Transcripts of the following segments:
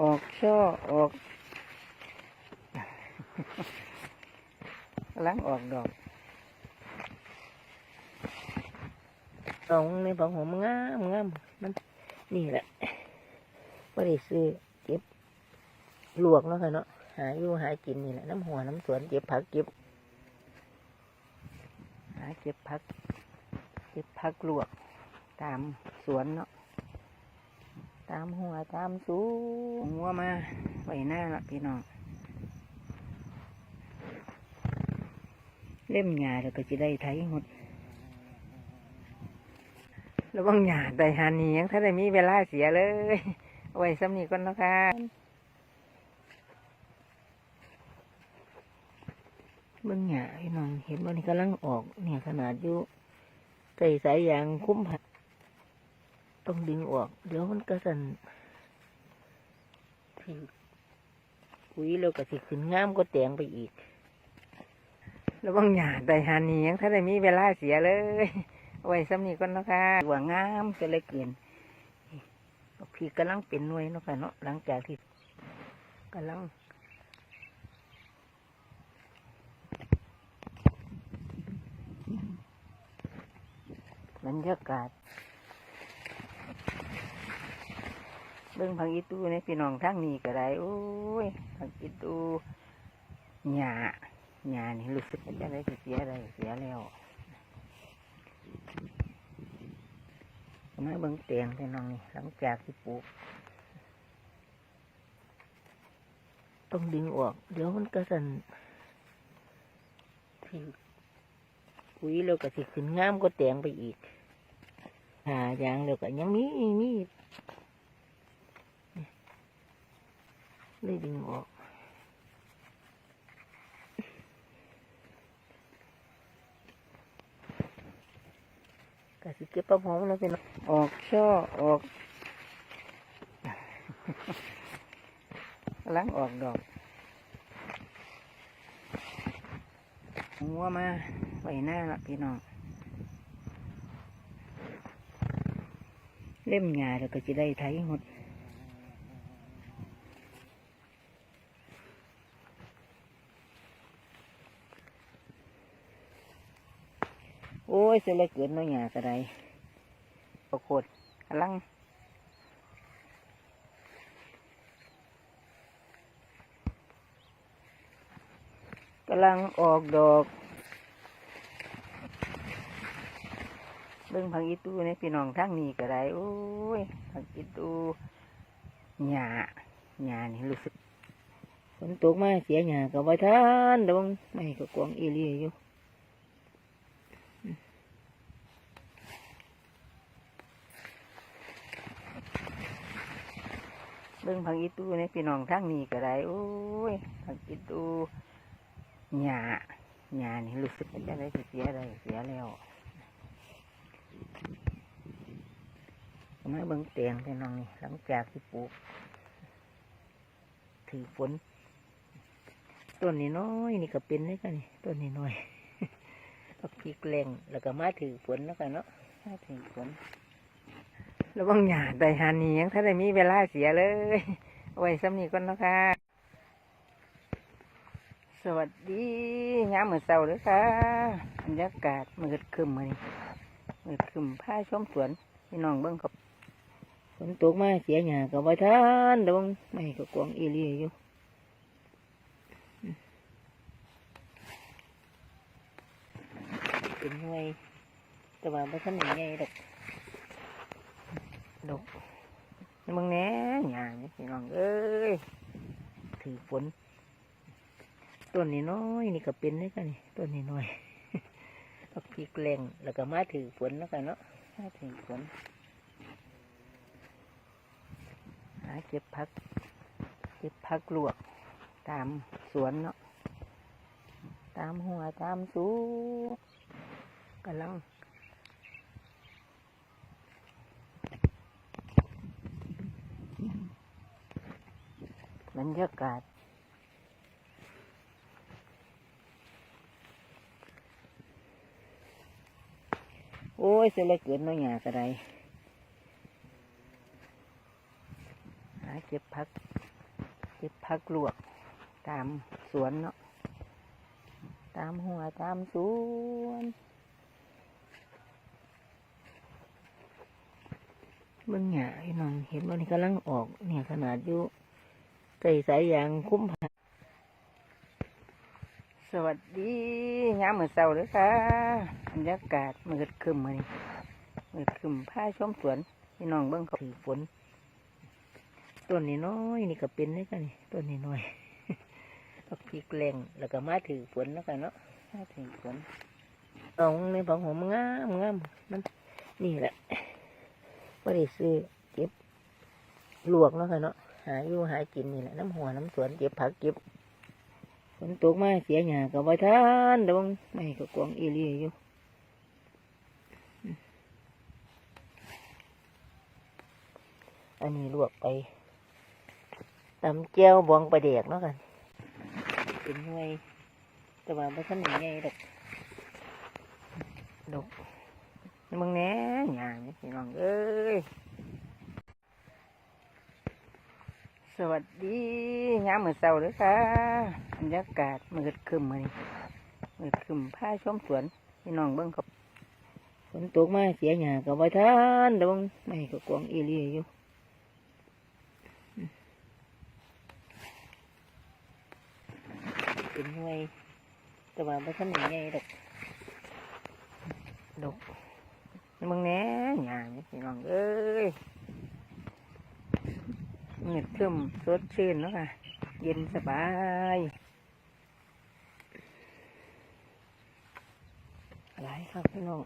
ออกช่อออกกำลังออกดอกดอกในผักหอมงามงามมันนี่แหละไม่ได้ซื้อเก็บลวกเนาะค่ะเนาะหาอยู่หากินนี่แหละน้ำหัวน้ำสวนเก็บผักเก็บหาเก็บผัก เก็บผักลวกตามสวนเนาะ ตามหัวตามสูงหัวมาไว้หน้าละพี่น้องเล่มหญ้าแล้วก็จะได้ไถหมดระวังหญ้าได้หานียังถ้าได้มีเวลาเสียเลยเอาไว้ซ้ำนี้ก่อนนะคะเบิ่งหญ้าพี่น้องเห็นว่านี่กำลังออกเนี่ยขนาดอยู่ใส่สายยางคุ้มผัด ต้องดึงออก เดี๋ยวมันก็สันที่คุยแล้วก็สิขึ้นงามก็แตงไปอีกระวังหยาดได้หานียังถ้าได้มีเวลาเสียเลยเอาไว้ซ้ำนี้ก่อนนะคะว่างามจะเลยเกินพี่กำลังเป็นหน่วยเนาะค่ะเนาะหลังจากที่กำลังบรรยากาศ เบิ่งพังอีตูในพี่น้องทั้งนี้ก็ได้โอ้ยพังอีตูหยาหญ้านี่รู้สึกจะได้เสียอะไรเสียแล้วมาเบิ่งเตียงพี่น้องนี่หลังจากที่ปลูกต้องดึงออก เดี๋ยวมันก็สันที่คุยแล้วก็สิขึ้นงามก็แตงไปอีกหาอย่างแล้วก็ยังมีมี เลยดึงออกก็สิเก็บปลาหอมแล้วเป็นออกช่อออกกำลังออกดอกหัวมาไว้หน้าละพี่น้องเล่มหญ้าแล้วก็จะได้ไถหมด โอ้ยเสียเลยเกินน้อยหญ้าก็ไดปรากฏกำลังกำลังออกดอก เบิ่งพังอีตูในพี่น้องทั้งนี้ก็ได้โอ้ยพังอีตูหญ้าหญ้านี่รู้สึกฝนตกมาเสียหญ้าก็บ่ทันดวงไม่ก็กวงอีหลีอยู่ เบิ่งพังอีตูในพี่น้องทั้งนี้ก็ได้โอ้ยพังอีตูหญ้าหญ้านี่รู้สึกจะได้เสียอะไรเสียแล้วมาเบิ่งเตียงพี่น้องนี่หลังจากที่ปลูกถือฝนต้นนี้น้อยนี่ก็เป็นได้กันนี่ต้นนี้น้อยเอาพริกแรงแล้วก็มาถือฝนแล้วกันเนาะมาถือฝน ระวังหยาดได้หานียังถ้าได้มีเวลาเสียเลยเอาไว้ซ้ำนี้ก่อนนะคะ สวัสดียามมือเช้าเด้อค่ะบรรยากาศมืดคึมมานี่มืดคึมผ้าชมสวนพี่น้องเบิ่งกับฝนตกมาเสียหยากับไว้ทานเดยวงไม่ก็กวงอีหลีอยู่เป็นหน่วยแต่ว่าไม่ทันใหญ่ดอก ดกมึงแน่หยานี่พี่น้องเอ้ยถือฝนต้นนี้น้อยนี่ก็เป็นได้กันนี่ต้นนี้น้อยเอาพริกแรงแล้วก็มาถือฝนแล้วกันเนาะมาถือฝนหาเก็บพัก เก็บพักลวก ตามสวนเนาะตามหัวตามสูกำลัง รรยากาศโอ้ยเสียเลยเกินน้อยหยาก็ไดหาเก็บพักก็บผักลวก ตามสวนเนาะ ตามหัวตามสวนเบิ่งหยาพี่น้องเห็นว่านี่กำลังออกเนี่ยขนาดอยู่ ใส่สายยางคุ้มผ้าสวัสดียามมื้อเช้าเด้อค่ะบรรยากาศมืดครึ้มมามืดคึมผ้าชมสวนพี่น้องเบิ่งเขาถือฝนต้นนี้น้อยนี่ก็เป็นได้กันนี่ต้นนี้น้อยผักพริกแรงแล้วก็มาถือฝนแล้วกันเนาะมาถือฝนเอาในผักหอมงามงามมันนี่แหละไม่ได้ซื้อเก็บลวกแล้วกันเนาะ หาอยู่หากินนี่แหละน้ำหัวน้ำสวนเก็บผักเก็บฝนตกมาเสียหยากับไว้ท่านดวงไม่ก็กวางอีเลียอยู่อันนี้ลวกไปตำเจียวบองปลาเดกเนาะกันเป็นหน่วยแต่ว่าไม่ทันใหญ่ดอกดอกมึงแน่หยานี่พี่น้องเอ้ย ส วัสดียามมือเช้าเด้อค่ะบรรยากาศมืดคึมมานี่มืดคึมผ้าชมสวนพี่น้องเบิ่งกับฝนตกมาเสียหยากับไว้ท่านเดยวงไม่ก็กวางอีเลียอยู่เป็นหน่วยแต่ว่าไม่ทันใหญ่ดอกดอกมึงแน่หยาพี่น้องเอ้ย เงียบชุ่มสดชื่นแล้วค่ะ เย็นสบาย หลายครับพี่น้อง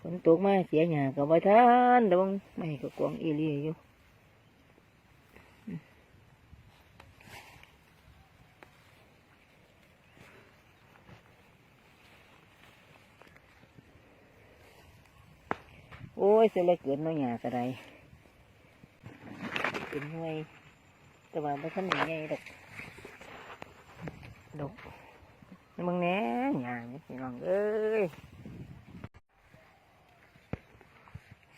ฝนตกมาเสียหยากับว่าท่านเดยวงไม่ก็กวางอีเลียอยู่ โอ้ยเสียเลยเกินน้อยหยากระไรเป็นหน่วย แต่ว่าไม่ทันใหญ่ดอกดอกมึงแน่หยานี่พี่น้องเอ้ย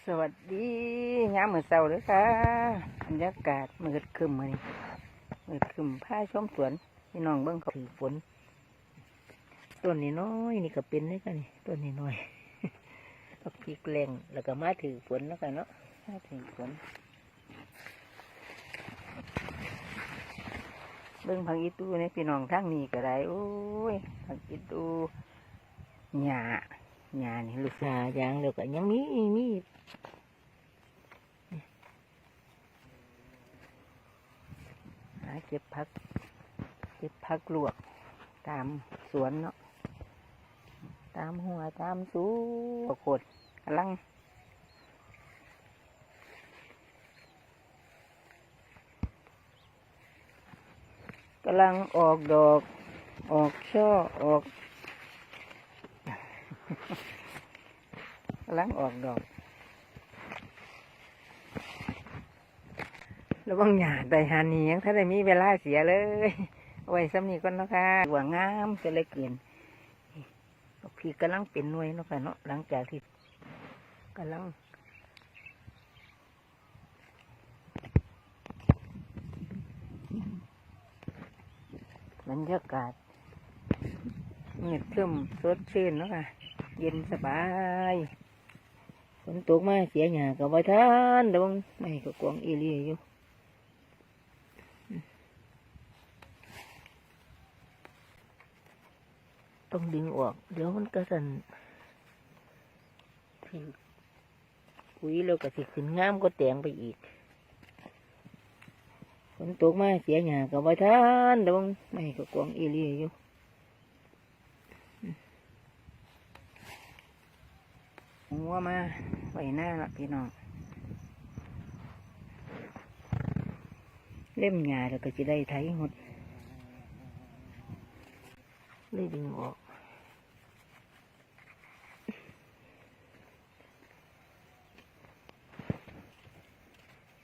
สวัสดียามมื้อเช้าเด้อค่ะบรรยากาศมืดคึมมานี่มืดคึมผ้าชมสวนพี่น้องเบิ่งเขาถือฝนต้นนี้น้อยนี่ก็เป็นได้กันนี่ต้นนี้น้อย ผักพริกแรงแล้วก็มาถือฝนแล้วกันเนาะมาถือฝนเบิ่งผักอีตูเนี่ยพี่น้องทั้งนี้ก็ได้โอ้ยผักอีตูหญ้าหญ้านี่ลูกหญ้ายางเดียวกันยังมีมีหาเก็บผัก เก็บผักลวกตามสวนเนาะ ตามหัวตามสูโคตรกำลังกำลังออกดอก ออกช่อออกกำลังออกดอกระวังหยาดไดหานียงถ้าได้มีเวลาเสียเลย ไว้สำนีก่อนนะคะหัวงามจะเลยเกิน พี่กำลังเป็นหน่วยเนาะค่ะเนาะหลังจากที่กำลังบรรยากาศเงียบครึ้มสดชื่นเนาะค่ะ เย็นสบายฝนตกมาเสียหยากับไว้ท่านเดยวงไม่ก็กวงอีเลียอยู่ ต้องดึงออก เดี๋ยวมันกระสันถือปุ๋ยแล้วก็สิขึ้นงามก็แตงไปอีกฝนตกมาเสียหยากับไว้ท่านเดยวงไม่ก็กวางอีเลียอยู่หัวมาไว้หน้าละพี่น้องเล่มหญ้าแล้วก็จะได้ไถหมดเลยดึงออก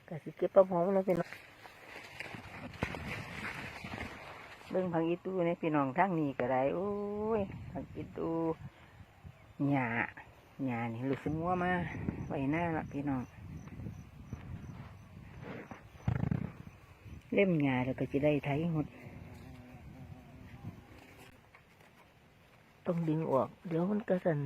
ก็สิเก็บปลาหอมแล้วพี่น้องเบิ่งผักอีตูเนี่ยพี่น้องทั้งนี้ก็ได้โอ้ยผักอีตูหญ้าหญ้านี่หลูกสมัวมาไว้หน้าละพี่น้องเล่มหญ้าแล้วก็จะได้ไถหมดต้องดึงออก เดี๋ยวมันก็สัน